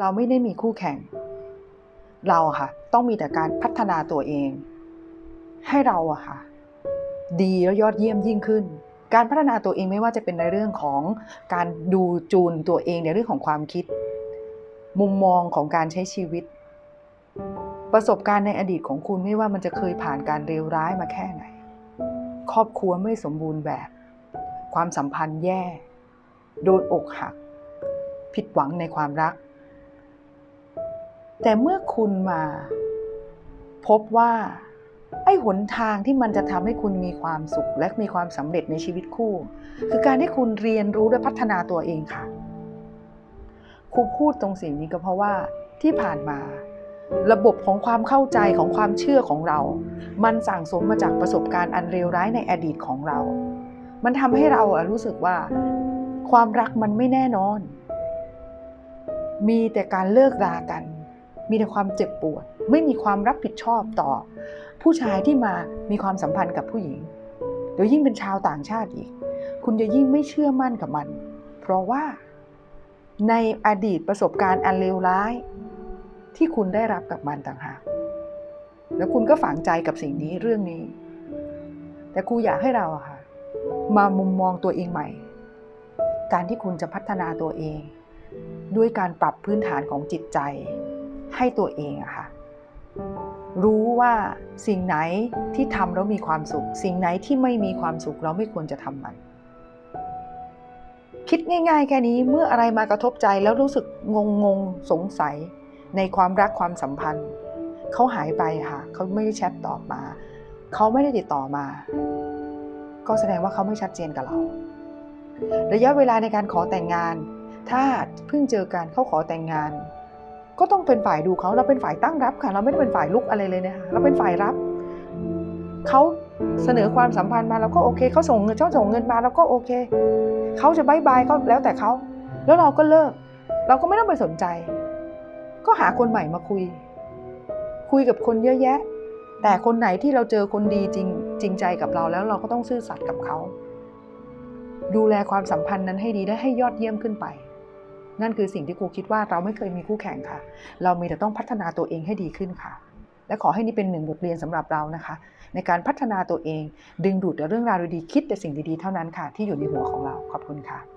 เราไม่ได้มีคู่แข่ง เราค่ะ ต้องมีแต่การพัฒนาตัวเอง ให้เราอะค่ะ ดีแล้วยอดเยี่ยมยิ่งขึ้น การพัฒนาตัวเองไม่ว่าจะเป็นในเรื่องของการดูจูนตัวเองในเรื่องของความคิด มุมมองของการใช้ชีวิต ประสบการณ์ในอดีตของคุณไม่ว่ามันจะเคยผ่านการเลวร้ายมาแค่ไหน ครอบครัวไม่สมบูรณ์แบบ ความสัมพันธ์แย่ โดนอกหัก ผิดหวังในความรัก แต่เมื่อคุณมา พบว่า ไอ้หนทางที่มันจะทำให้คุณมีความสุข และมีความสำเร็จในชีวิตคู่ คือการที่คุณเรียนรู้และพัฒนาตัวเองค่ะ ครูพูดตรงสิ่งนี้ก็เพราะว่าที่ผ่านมา ระบบของความเข้าใจของความเชื่อของเรา มันสั่งสมมาจากประสบการณ์อันเลวร้ายในอดีตของเรา มันทำให้เรารู้สึกว่าความรักมันไม่แน่นอน มีแต่การเลิกรากัน มีแต่ความเจ็บปวด ไม่มีความรับผิดชอบต่อ ผู้ชายที่มามีความสัมพันธ์กับผู้หญิงเดี๋ยวยิ่งเป็นชาวต่างชาติอีก คุณจะยิ่งไม่เชื่อมั่นกับมัน เพราะว่าในอดีตประสบการณ์อันเลวร้าย ที่คุณได้รับกับมันต่างหาก แล้วคุณก็ฝังใจกับสิ่งนี้เรื่องนี้ แต่ครูอยากให้เราอะค่ะ มามุมมองตัวเองใหม่ การที่คุณจะพัฒนาตัวเอง ด้วยการปรับพื้นฐานของจิตใจ ให้ตัวเองอะค่ะ รู้ว่าสิ่งไหนที่ทำแล้วมีความสุข สิ่งไหนที่ไม่มีความสุขเราไม่ควรจะทำมัน คิดง่าย ๆ แค่นี้เมื่ออะไรมากระทบใจแล้วรู้สึกงงงๆสงสัยในความรักความสัมพันธ์ เขาหายไปค่ะ เขาไม่ได้แชทตอบมา เขาไม่ได้ติดต่อมา ก็แสดงว่าเขาไม่ชัดเจนกับเรา ระยะเวลาในการขอแต่งงาน ถ้าเพิ่งเจอกันเขาขอแต่งงาน ก็ต้องเป็นฝ่ายดูเขาเราเป็นฝ่ายตั้งรับค่ะ เราไม่ได้เป็นฝ่ายลุกอะไรเลยนะคะเราเป็นฝ่ายรับเขาเสนอความสัมพันธ์มาเราก็โอเคเขาส่งเงินเขาส่งเงินมาเราก็โอเคเขาจะบายบายก็แล้วแต่เขาแล้วเราก็เลิก เราก็ไม่ต้องไปสนใจ ก็หาคนใหม่มาคุย คุยกับคนเยอะแยะ แต่คนไหนที่เราเจอคนดีจริงจริงใจกับเราแล้วเราก็ต้องซื่อสัตย์กับเขา ดูแลความสัมพันธ์นั้นให้ดีและให้ยอดเยี่ยมขึ้นไป นั่นคือสิ่งที่ครูคิดว่าเราไม่เคยมีคู่แข่งค่ะ เรามีแต่ต้องพัฒนาตัวเองให้ดีขึ้นค่ะ และขอให้นี่เป็นหนึ่งบทเรียนสำหรับเรานะคะ ในการพัฒนาตัวเอง ดึงดูดแต่เรื่องราวดีๆคิดแต่สิ่งดีๆเท่านั้นค่ะ ที่อยู่ในหัวของเราขอบคุณค่ะ